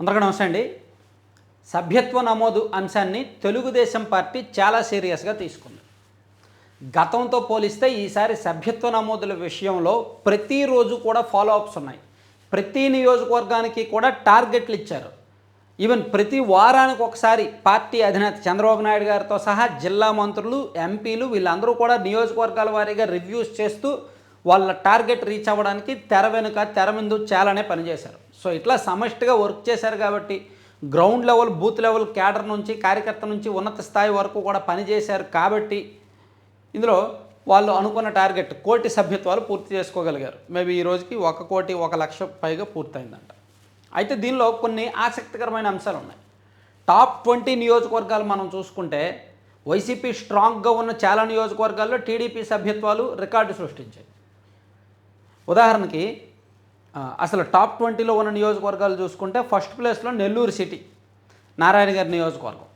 అందరికీ నమస్తే అండి. సభ్యత్వ నమోదు అంశాన్ని తెలుగుదేశం పార్టీ చాలా సీరియస్గా తీసుకుంది. గతంతో పోలిస్తే ఈసారి సభ్యత్వ నమోదుల విషయంలో ప్రతిరోజు కూడా ఫాలో అప్స్ ఉన్నాయి. ప్రతి నియోజకవర్గానికి కూడా టార్గెట్లు ఇచ్చారు. ఈవెన్ ప్రతి వారానికి ఒకసారి పార్టీ అధినేత చంద్రబాబు నాయుడు గారితో సహా జిల్లా మంత్రులు ఎంపీలు వీళ్ళందరూ కూడా నియోజకవర్గాల వారీగా రివ్యూస్ చేస్తూ వాళ్ళ టార్గెట్ రీచ్ అవ్వడానికి తెర వెనుక తెర ముందు చాలానే పనిచేశారు. సో ఇట్లా సమష్టిగా వర్క్ చేశారు కాబట్టి ground level booth level cadre నుంచి కార్యకర్త నుంచి ఉన్నత స్థాయి వరకు కూడా పనిచేశారు కాబట్టి ఇందులో వాళ్ళు అనుకున్న టార్గెట్ కోటి సభ్యత్వాలు పూర్తి చేసుకోగలిగారు. మేబీ ఈ రోజుకి ఒక కోటి ఒక లక్ష పైగా పూర్తయిందంట. అయితే దీనిలో కొన్ని ఆసక్తికరమైన అంశాలు ఉన్నాయి. టాప్ ట్వంటీ నియోజకవర్గాలు మనం చూసుకుంటే వైసీపీ స్ట్రాంగ్గా ఉన్న చాలా నియోజకవర్గాల్లో టీడీపీ సభ్యత్వాలు రికార్డు సృష్టించాయి. ఉదాహరణకి అసలు టాప్ ట్వంటీలో ఉన్న నియోజకవర్గాలు చూసుకుంటే ఫస్ట్ ప్లేస్లో నెల్లూరు సిటీ నారాయణ గారి నియోజకవర్గం.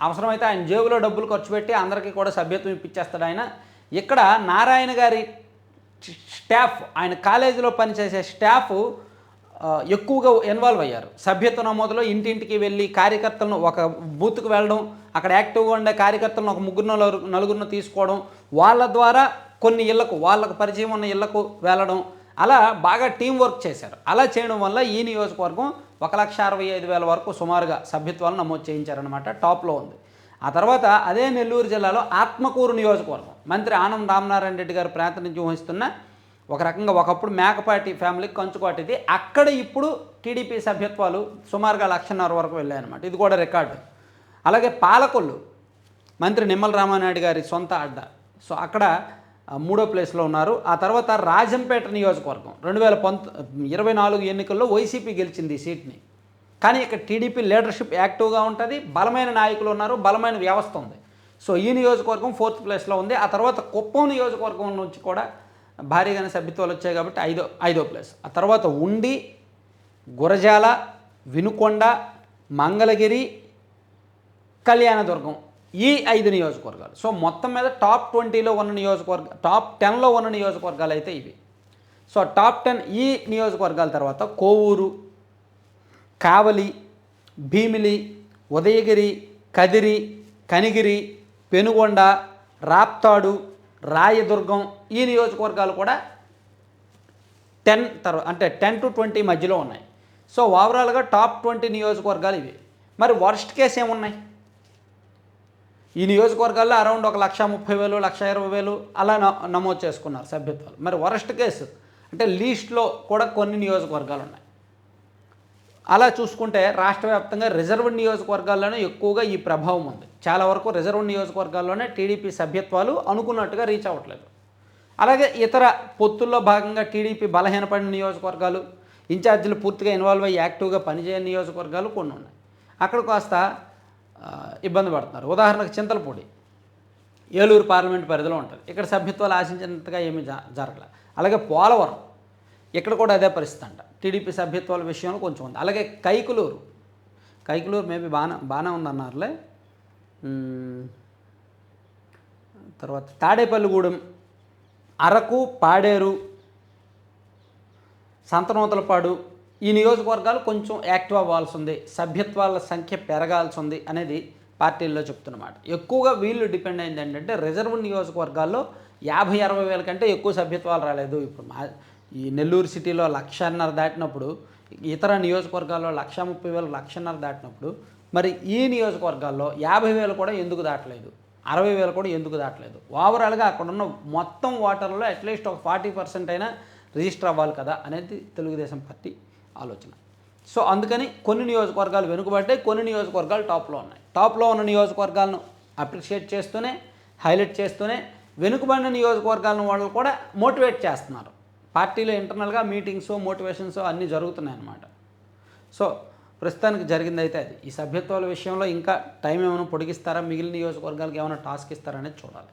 అవసరమైతే ఆయన జేబులో డబ్బులు ఖర్చు పెట్టి అందరికీ కూడా సభ్యత్వం ఇప్పించేస్తాడు ఆయన. ఇక్కడ నారాయణ గారి స్టాఫ్ ఆయన కాలేజీలో పనిచేసే స్టాఫ్ ఎక్కువగా ఇన్వాల్వ్ అయ్యారు. సభ్యత్వ నమోదులో ఇంటింటికి వెళ్ళి కార్యకర్తలను ఒక బూత్కు వెళ్ళడం అక్కడ యాక్టివ్గా ఉండే కార్యకర్తలను ఒక ముగ్గురు నలుగురు నలుగురిని తీసుకోవడం వాళ్ళ ద్వారా కొన్ని ఇళ్ళకు వాళ్ళకు పరిచయం ఉన్న ఇళ్ళకు వెళ్ళడం అలా బాగా టీం వర్క్ చేశారు. అలా చేయడం వల్ల ఈ నియోజకవర్గం ఒక లక్ష అరవై ఐదు వేల వరకు సుమారుగా సభ్యత్వాలు నమోదు చేయించారనమాట టాప్లో ఉంది. ఆ తర్వాత అదే నెల్లూరు జిల్లాలో ఆత్మకూరు నియోజకవర్గం. మంత్రి ఆనం రామనారాయణ రెడ్డి గారు ప్రాతినిధ్యం వహిస్తున్న ఒక రకంగా ఒకప్పుడు మేకపాటి ఫ్యామిలీకి కంచుకోటిది. అక్కడ ఇప్పుడు టీడీపీ సభ్యత్వాలు సుమారుగా లక్షన్నర వరకు వెళ్ళాయన్నమాట. ఇది కూడా రికార్డు. అలాగే పాలకొల్లు మంత్రి నిమ్మల రామానాయుడు గారి సొంత అడ్డ. సో అక్కడ మూడో ప్లేస్లో ఉన్నారు. ఆ తర్వాత రాజంపేట నియోజకవర్గం. రెండు వేల పంత ఇరవై నాలుగు ఎన్నికల్లో వైసీపీ గెలిచింది ఈ సీట్ని. కానీ ఇక్కడ టీడీపీ లీడర్షిప్ యాక్టివ్గా ఉంటుంది బలమైన నాయకులు ఉన్నారు బలమైన వ్యవస్థ ఉంది. సో ఈ నియోజకవర్గం ఫోర్త్ ప్లేస్లో ఉంది. ఆ తర్వాత కుప్పం నియోజకవర్గం నుంచి కూడా భారీగానే సభ్యత్వాలు వచ్చాయి కాబట్టి ఐదో ఐదో ప్లేస్. ఆ తర్వాత ఉండి గురజాల వినుకొండ మంగళగిరి కళ్యాణదుర్గం ఈ ఐదు నియోజకవర్గాలు. సో మొత్తం మీద టాప్ ట్వంటీలో ఉన్న నియోజకవర్గ టాప్ టెన్లో ఉన్న నియోజకవర్గాలు అయితే ఇవి. సో టాప్ టెన్ ఈ నియోజకవర్గాల తర్వాత కోవూరు కావలి భీమిలి ఉదయగిరి కదిరి కనిగిరి పెనుగొండ రాప్తాడు రాయదుర్గం ఈ నియోజకవర్గాలు కూడా టెన్ తర్వాత అంటే టెన్ టు ట్వంటీ మధ్యలో ఉన్నాయి. సో ఓవరాల్గా టాప్ ట్వంటీ నియోజకవర్గాలు ఇవి. మరి వర్స్ట్ కేసు ఏమున్నాయి? ఈ నియోజకవర్గాల్లో అరౌండ్ ఒక లక్ష ముప్పై వేలు లక్ష ఇరవై వేలు అలా న- నమోదు చేసుకున్నారు సభ్యత్వాలు. మరి వరస్ట్ కేసు అంటే లీస్ట్లో కూడా కొన్ని నియోజకవర్గాలు ఉన్నాయి. అలా చూసుకుంటే రాష్ట్ర వ్యాప్తంగా రిజర్వ్ నియోజకవర్గాల్లోనే ఎక్కువగా ఈ ప్రభావం ఉంది. చాలా వరకు రిజర్వ్ నియోజకవర్గాల్లోనే టీడీపీ సభ్యత్వాలు అనుకున్నట్టుగా రీచ్ అవ్వట్లేదు. అలాగే ఇతర పొత్తుల్లో భాగంగా టీడీపీ బలహీనపడిన నియోజకవర్గాలు ఇన్ఛార్జీలు పూర్తిగా ఇన్వాల్వ్ అయ్యి యాక్టివ్గా పనిచేయని నియోజకవర్గాలు కొన్ని ఉన్నాయి. అక్కడ కాస్త ఇబ్బంది పడుతున్నారు. ఉదాహరణకు చింతలపూడి. ఏలూరు పార్లమెంట్ పరిధిలో ఉంటుంది. ఇక్కడ సభ్యత్వాలు ఆశించినంతగా ఏమీ జ జరగలే. అలాగే పోలవరం. ఇక్కడ కూడా అదే పరిస్థితి అంట. టీడీపీ సభ్యత్వాల విషయంలో కొంచెం ఉంది. అలాగే కైకులూరు. కైకులూరు మేబీ బాగానే బాగానే ఉందన్నారులే. తర్వాత తాడేపల్లిగూడెం. అరకు పాడేరు సంతనూతలపాడు ఈ నియోజకవర్గాలు కొంచెం యాక్టివ్ అవ్వాల్సి ఉంది సభ్యత్వాల సంఖ్య పెరగాల్సి ఉంది అనేది పార్టీల్లో చెప్తున్నమాట. ఎక్కువగా వీళ్ళు డిపెండ్ అయింది ఏంటంటే రిజర్వ్ నియోజకవర్గాల్లో యాభై అరవై వేల కంటే ఎక్కువ సభ్యత్వాలు రాలేదు. ఇప్పుడు మా ఈ నెల్లూరు సిటీలో లక్షన్నర దాటినప్పుడు ఇతర నియోజకవర్గాల్లో లక్ష ముప్పై వేలు లక్షన్నర దాటినప్పుడు మరి ఈ నియోజకవర్గాల్లో యాభై వేలు కూడా ఎందుకు దాటలేదు? అరవై వేలు కూడా ఎందుకు దాటలేదు? ఓవరాల్గా అక్కడ ఉన్న మొత్తం ఓటర్లో అట్లీస్ట్ ఒక ఫార్టీ పర్సెంట్ అయినా రిజిస్టర్ అవ్వాలి కదా అనేది తెలుగుదేశం పార్టీ ఆలోచన. సో అందుకని కొన్ని నియోజకవర్గాలు వెనుకబడ్డాయి కొన్ని నియోజకవర్గాలు టాప్లో ఉన్నాయి. టాప్లో ఉన్న నియోజకవర్గాలను అప్రిషియేట్ చేస్తూనే హైలైట్ చేస్తూనే వెనుకబడిన నియోజకవర్గాలను వాళ్ళు కూడా మోటివేట్ చేస్తున్నారు. పార్టీలో ఇంటర్నల్గా మీటింగ్స్ మోటివేషన్స్ అన్నీ జరుగుతున్నాయి అన్నమాట సో ప్రస్తుతానికి జరిగింది అయితే అది. ఈ సభ్యత్వాల విషయంలో ఇంకా టైం ఏమైనా పొడిగిస్తారా? మిగిలిన నియోజకవర్గాలకు ఏమైనా టాస్క్ ఇస్తారా అనేది చూడాలి.